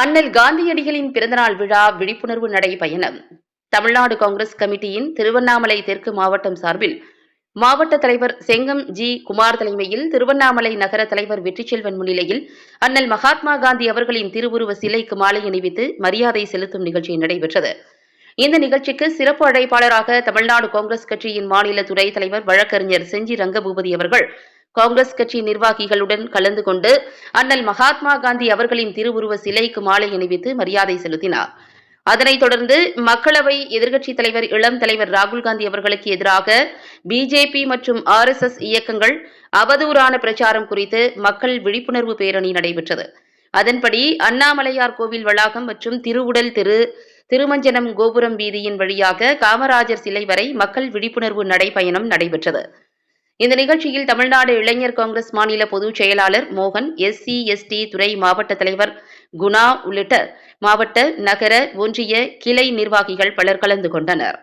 அண்ணல் காந்தியடிகளின் பிறந்தநாள் விழா விழிப்புணர்வு நடைபயணம் தமிழ்நாடு காங்கிரஸ் கமிட்டியின் திருவண்ணாமலை தெற்கு மாவட்டம் சார்பில் மாவட்ட தலைவர் செங்கம் ஜி குமார் தலைமையில் திருவண்ணாமலை நகர தலைவர் வெற்றிச்செல்வன் முன்னிலையில் அண்ணல் மகாத்மா காந்தி அவர்களின் திருவுருவ சிலைக்கு மாலை அணிவித்து மரியாதை செலுத்தும் நிகழ்ச்சி நடைபெற்றது. இந்த நிகழ்ச்சிக்கு சிறப்பு அழைப்பாளராக தமிழ்நாடு காங்கிரஸ் கட்சியின் மாநில துணைத் தலைவர் வழக்கறிஞர் செஞ்சி ரங்கபூபதி அவர்கள் காங்கிரஸ் கட்சி நிர்வாகிகளுடன் கலந்து கொண்டு அண்ணல் மகாத்மா காந்தி அவர்களின் திருவுருவ சிலைக்கு மாலை அணிவித்து மரியாதை செலுத்தினார். அதனைத் தொடர்ந்து மக்களவை எதிர்க்கட்சித் தலைவர் இளம் தலைவர் ராகுல் காந்தி அவர்களுக்கு எதிராக பிஜேபி மற்றும் ஆர்எஸ்எஸ் இயக்கங்கள் அவதூறான பிரச்சாரம் குறித்து மக்கள் விழிப்புணர்வு பேரணி நடைபெற்றது. அதன்படி அண்ணாமலையார் கோவில் வளாகம் மற்றும் திருவுடல் திரு திருமஞ்சனம் கோபுரம் வீதியின் வழியாக காமராஜர் சிலை வரை மக்கள் விழிப்புணர்வு நடைபயணம் நடைபெற்றது. இந்த நிகழ்ச்சியில் தமிழ்நாடு இளைஞர் காங்கிரஸ் மாநில பொதுச் செயலாளர் மோகன் எஸ்சி எஸ்டி துறை மாவட்ட தலைவர் குணா உள்ளிட்ட மாவட்ட நகர ஒன்றிய கிளை நிர்வாகிகள் பலர் கலந்து கொண்டனர்.